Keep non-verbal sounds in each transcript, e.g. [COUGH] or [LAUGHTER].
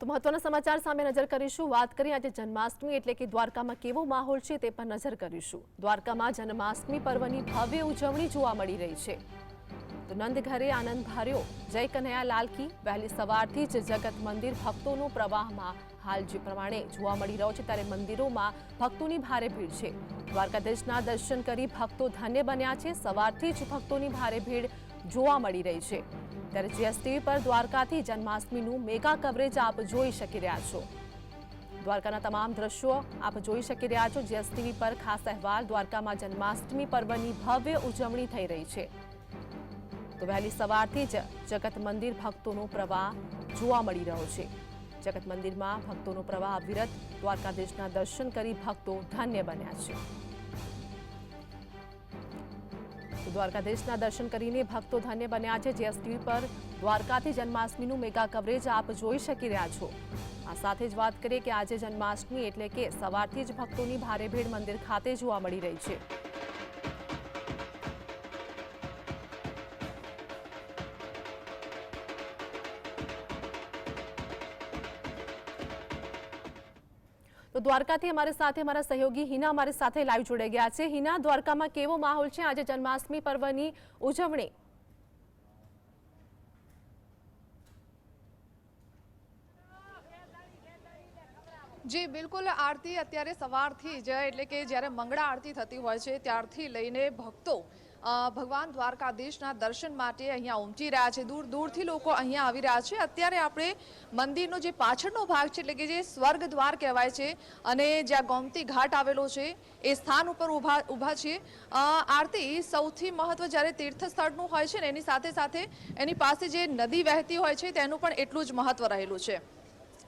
તો મહત્વના સમાચાર સામે નજર કરીશું. વાત કરીએ આજે જન્માષ્ટમી એટલે કે દ્વારકામાં કેવો માહોલ છે તે પર નજર કરીશું. દ્વારકામાં જન્માષ્ટમી પર્વની ભવ્ય ઉજવણી જોવા મળી રહી છે. તો નંદ ઘરે આનંદ ભાર્યો. જય કનૈયા લાલકી વહેલી સવારથી જ જગત મંદિર ભક્તોનો પ્રવાહમાં હાલ જે પ્રમાણે જોવા મળી રહ્યો છે ત્યારે મંદિરોમાં ભક્તોની ભારે ભીડ છે. દ્વારકાધીશના દર્શન કરી ભક્તો ધન્ય બન્યા છે. સવારથી જ ભક્તોની ભારે ભીડ જોવા મળી રહી છે. ત્યારે જીએસટીવી પર દ્વારકાથી જન્માષ્ટમીનું મેગા કવરેજ આપ જોઈ શકી રહ્યા છો. દ્વારકાના તમામ દ્રશ્યો આપ જોઈ શકી રહ્યા છો. જીએસટીવી પર ખાસ અહેવાલ દ્વારકામાં જન્માષ્ટમી પર્વની ભવ્ય ઉજવણી થઈ રહી છે. તો વહેલી સવારથી જ જગત મંદિર ભક્તોનો પ્રવાહ જોવા મળી રહ્યો છે. જગત મંદિરમાં ભક્તોનો પ્રવાહ અવિરત દ્વારકાધીશના દર્શન કરી ભક્તો ધન્ય બન્યા છે. દ્વારકાધીશના દર્શન કરીને ભક્તો ધન્ય બન્યા છે. જીએસટીવી પર દ્વારકાથી જન્માષ્ટમીનું મેગા કવરેજ આપ જોઈ શકી રહ્યા છો. આ સાથે જ વાત કરીએ કે આજે જન્માષ્ટમી એટલે કે સવારથી જ ભક્તોની ભારે ભીડ મંદિર ખાતે જોવા મળી રહી છે. તો દ્વારકાથી અમારી સાથે અમારા સહયોગી હિના અમારી સાથે લાઈવ જોડાઈ ગયા છે. હિના, દ્વારકામાં કેવો માહોલ છે? આજે જન્માષ્ટમી પર્વની ઉજવણી. જી, બિલકુલ આરતી અત્યારે સવારથી જ, એટલે કે જ્યારે મંગળા આરતી થતી હોય છે, ત્યારથી લઈને ભક્તો ભગવાન દ્વારકાધીશના દર્શન માટે અહીંયા ઉમટી રહ્યા છે. દૂર, દૂરથી લોકો અહીંયા આવી રહ્યા છે. અત્યારે આપણે મંદિરનો જે પાછળનો ભાગ છે, એટલે કે જે સ્વર્ગ દ્વાર કહેવાય છે, અને જ્યાં ગોમતી ઘાટ આવેલો છે, એ સ્થાન ઉપર ઊભા ઊભા છીએ આરતી સૌથી મહત્વ જ્યારે તીર્થ સ્થળનું હોય છે ને, એની સાથે સાથે એની પાસે જે નદી વહેતી હોય છે, તેનું પણ એટલું જ મહત્વ રહેલું છે.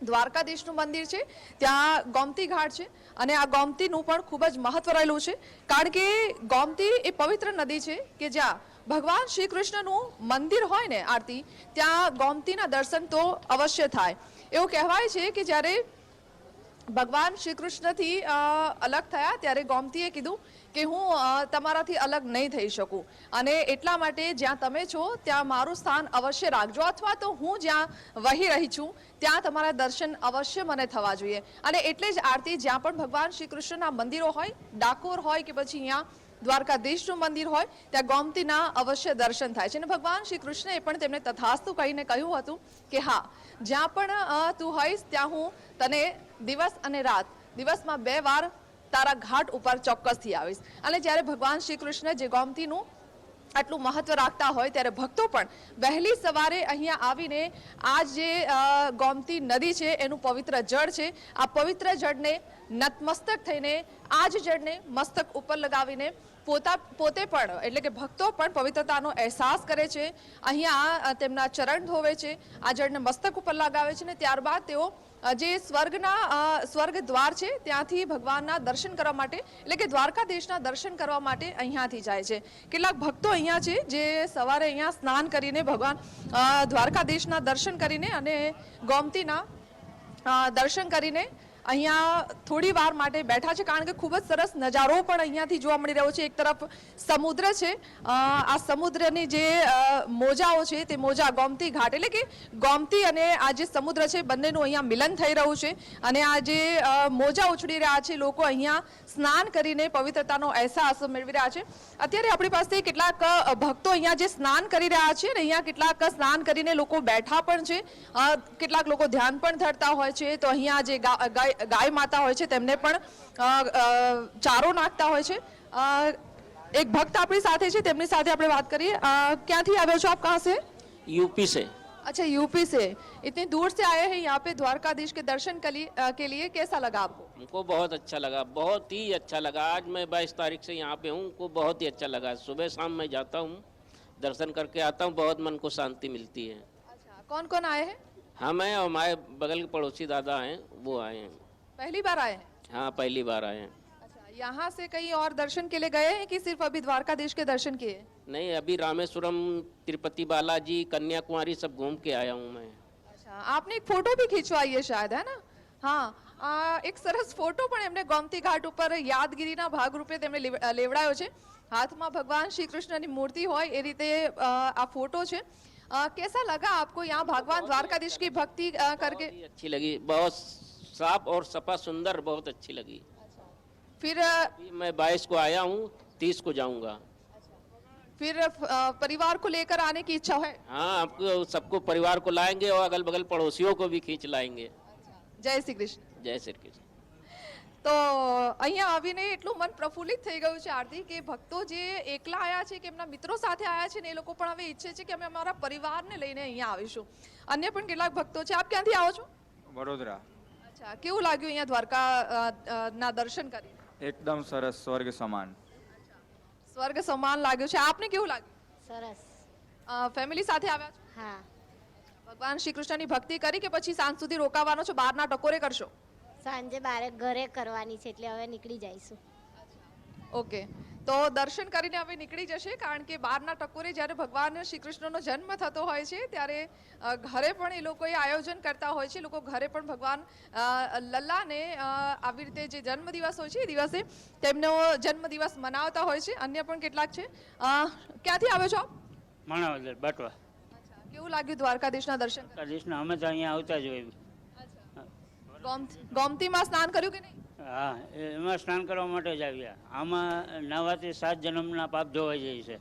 દ્વારકાધીશનું મંદિર છે, ત્યાં ગોમતી ઘાટ છે અને આ ગોમતીનું પણ ખૂબ જ મહત્વ રહેલું છે. કારણ કે ગોમતી એ પવિત્ર નદી છે કે જ્યાં ભગવાન શ્રી કૃષ્ણનું મંદિર હોય ને આરતી, ત્યાં ગોમતીના દર્શન તો અવશ્ય થાય. એવું કહેવાય છે કે જ્યારે ભગવાન શ્રી કૃષ્ણથી અલગ થયા ત્યારે ગોમતીએ કીધું કે હું તમારાથી અલગ નહીં થઈ શકું. અને એટલા માટે જ્યાં તમે છો, ત્યાં મારું સ્થાન અવશ્ય રાખજો. અથવા તો હું જ્યાં વહી રહી છું, ત્યાં તમારા દર્શન અવશ્ય મને થવા જોઈએ. અને એટલે જ આરતી જ્યાં પણ ભગવાન શ્રી કૃષ્ણના મંદિરો હોય, ડાકોર હોય કે પછી અહીંયા દ્વારકાધીશનું મંદિર હોય, ત્યાં ગોમતીના અવશ્ય દર્શન થાય છે. અને ભગવાન શ્રી કૃષ્ણએ પણ તેમને તથાસ્તુ કહીને કહ્યું હતું કે, હા, જ્યાં પણ તું હોઈશ, ત્યાં હું તને દિવસ અને રાત, દિવસમાં બે વાર તારા ઘાટ ઉપર ચોક્કસથી આવીશ. અને જ્યારે ભગવાન શ્રી કૃષ્ણ જે ગોમતીનું આટલું મહત્વ રાખતા હોય, ત્યારે ભક્તો પણ વહેલી સવારે અહીંયા આવીને આ જે ગોમતી નદી છે, એનું પવિત્ર જળ છે, આ પવિત્ર જળને નતમસ્તક થઈને, આ જ જળને મસ્તક ઉપર લગાવીને પોતા, પોતે પણ, એટલે કે ભક્તો પણ પવિત્રતાનો અહેસાસ કરે છે. અહીંયા તેમના ચરણ ધોવે છે, આ જળને મસ્તક ઉપર લગાવે છે ને ત્યારબાદ તેઓ જે સ્વર્ગના સ્વર્ગ દ્વાર છે, ત્યાંથી ભગવાનના દર્શન કરવા માટે, એટલે કે દ્વારકાધીશના દર્શન કરવા માટે અહીંયાથી જાય છે. કેટલાક ભક્તો અહીંયા છે, જે સવારે અહીંયા સ્નાન કરીને ભગવાન દ્વારકાધીશના દર્શન કરીને અને ગોમતીના દર્શન કરીને અહીંયા થોડી વાર માટે બેઠા છે કારણ કે ખૂબ જ સરસ નજારો પણ અહીંયાથી જોવા મળી રહ્યો છે. એક તરફ સમુદ્ર છે. આ સમુદ્રની જે મોજાઓ છે તે મોજા ગોમતી ઘાટ એટલે કે ગોમતી અને આ જે સમુદ્ર છે બંનેનું અહીંયા મિલન થઈ રહ્યું છે. અને આ જે મોજા ઉછળી રહ્યા છે લોકો અહીંયા સ્નાન કરીને પવિત્રતાનો અહેસાસ મેળવી રહ્યા છે. અત્યારે આપણી પાસે કેટલાક ભક્તો અહીંયા જે સ્નાન કરી રહ્યા છે અને અહીંયા કેટલાક સ્નાન કરીને લોકો બેઠા પણ છે. કેટલાક લોકો ધ્યાન પણ ધરતા હોય છે. તો અહીંયા જે ગા- ગાય ગાય માતા હોય છે તેમને પણ અ, અ, ચારો નાખતા હોય છે અ, એક ભક્ત આપણી સાથે છે તેમની સાથે આપણે વાત કરીએ અ, ક્યાંથી આવ્યો છો આપ કહા से यूपी से अच्छा यूपी से इतनी दूर से आए हैं यहाँ पे द्वारकाधीश के दर्शन के लिए अ, के लिए कैसा लगा आपको हमको बहुत अच्छा लगा बहुत ही अच्छा लगा आज मैं बाईस तारीख से यहाँ पे हूँ हमको बहुत ही अच्छा लगा सुबह शाम मैं जाता हूँ दर्शन करके आता हूँ बहुत मन को शांति मिलती है अच्छा कौन कौन आए हैं हम हैं और हमारे बगल के पड़ोसी दादा हैं वो आए हैं पहली बार आए हैं हाँ पहली बार आए हैं अच्छा यहाँ से कहीं और दर्शन के लिए गए हैं कि सिर्फ अभी द्वारकाधीश के दर्शन किए नहीं अभी रामेश्वरम तिरुपति बालाजी कन्याकुमारी सब घूम के आया हूँ मैं अच्छा आपने एक फोटो भी खिंचवाई है शायद है ना હા આ એક સરસ ફોટો પણ એમને ગોમતી ઘાટ ઉપર યાદગીરીના ભાગરૂપે તેમણે લેવ- અ, લેવડાયો છે હાથમાં ભગવાન શ્રી કૃષ્ણની મૂર્તિ હોય એ રીતે અ, આ ફોટો છે अ, कैसा लगा आपको यहाँ भगवान द्वारकाधीश की भक्ति अ, करके बहुत ही अच्छी लगी बहुत साफ और सफा सुंदर बहुत अच्छी लगी फिर अ, अभी मैं बाईस को आया हूँ तीस को जाऊंगा फिर अ, परिवार को लेकर आने की इच्छा है हाँ आपको सबको परिवार को लाएंगे और अगल बगल पड़ोसियों को भी खींच लाएंगे જય શ્રી કૃષ્ણ जय श्री कृष्ण તો અહીંયા આવીને એટલું મન પ્રફુલ્લિત થઈ ગયું છે આરતી કે ભક્તો જે એકલા આવ્યા છે કે એમના મિત્રો સાથે આવ્યા છે ને એ લોકો પણ હવે ઈચ્છે છે કે અમે અમારા પરિવારને લઈને અહીંયા આવીશું અન્ય પણ કેટલાક ભક્તો છે આપ ક્યાંથી આવો છો વડોદરા અચ્છા કેવું લાગ્યું અહીંયા દ્વારકા ના દર્શન કરી એકદમ સરસ સ્વર્ગ સમાન. સ્વર્ગ સમાન લાગ્યું છે. આપને કેવું લાગ્યું? સરસ. ફેમિલી સાથે આવ્યા છો? હા. ભગવાન શ્રી કૃષ્ણની ભક્તિ કરી કે પછી સાંજ સુધી રોકાવાનો છો બહારના ટકોરે કરશો? સાંજે બારે ઘરે કરવાની છે એટલે હવે નીકળી જઈશું. ઓકે. તો દર્શન કરીને હવે નીકળી જશે કારણ કે બારના ટકોરે જ્યારે ભગવાન શ્રી કૃષ્ણનો જન્મ થતો હોય છે ત્યારે ઘરે પણ એ લોકોએ આયોજન કરતા હોય છે. લોકો ઘરે પણ ભગવાન લલ્લાને આવી રીતે જે જન્મદિવસ હોય છે એ દિવસે તેમનો જન્મદિવસ મનાવતા હોય છે. અન્ય પણ કેટલાક છે. ક્યાંથી આવ્યો છો? માણાવદર બાટવા કેવું લાગ્યું દ્વારકાધીશના દર્શન કરીને? અમે તો અહીંયા આવતા જ હોય ગોમતી ગોમતીમાં સ્નાન કર્યું કે નહીં? હા એ- એમાં સ્નાન કરવા માટે જ આવ્યા. આમાં નવાથી સાત જન્મના પાપ ધોવાઈ જાય છે.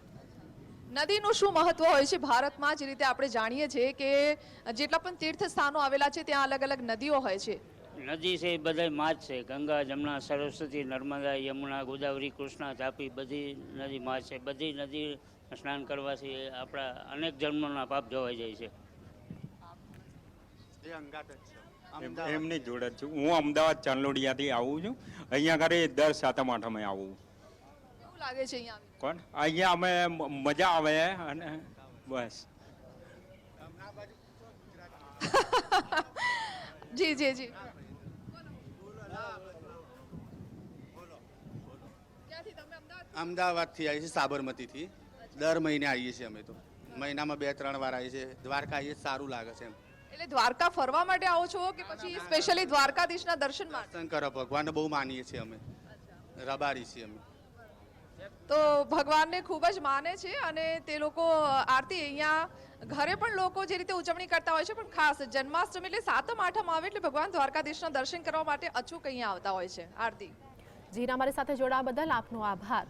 નદીનું શું મહત્વ હોય છે ભારતમાં? જે રીતે આપણે જાણીએ છીએ કે જેટલા પણ તીર્થ સ્થાનો આવેલા છે ત્યાં અલગ અલગ નદીઓ હોય છે. નદી છે એ બધા માં જ છે. ગંગા જમણા સરસ્વતી નર્મદા યમુના ગોદાવરી કૃષ્ણા તાપી બધી નદી માં છે. બધી નદી સ્નાન કરવાથી આપણા અનેક જન્મના પાપ ધોવાઈ જાય છે. એમની જોડે જ છું. હું અમદાવાદ ચાંદલોડિયાથી આવું છું. અહીંયા ઘરે દર સાતમ આઠમે આવું. કેવું લાગે છે અહીંયા આવીને? કોણ? અહીંયા અમે મ- મજા આવે અને બસ. [LAUGHS] જી જી જી. ક્યાંથી તમે અમદાવાદ? અમદાવાદથી આવીએ છીએ સાબરમતીથી. દર મહિને આવીએ છીએ અમે તો. મહિનામાં બે ત્રણ વાર આવીએ છીએ. દ્વારકા આવીએ સારું લાગે છે એમ. એટલે દ્વારકા ફરવા માટે આવો છો કે પછી સ્પેશિયલી દ્વારકાધીશના દર્શન માટે? દર્શન કરો ભગવાનને બહુ માનીએ છીએ અમે. રબારી છીએ અમે. તો ભગવાનને ખૂબ જ માને છે અને તે લોકો આરતી અહીંયા ઘરે પણ લોકો જે રીતે ઉજવણી કરતા હોય છે પણ ખાસ જન્માષ્ટમી એટલે સાતમ આઠમ આવે એટલે ભગવાન દ્વારકાધીશના દર્શન કરવા માટે અચૂક અહીંયા આવતા હોય છે આરતી. જીના અમારી સાથે જોડાવા બદલ આપનો આભાર.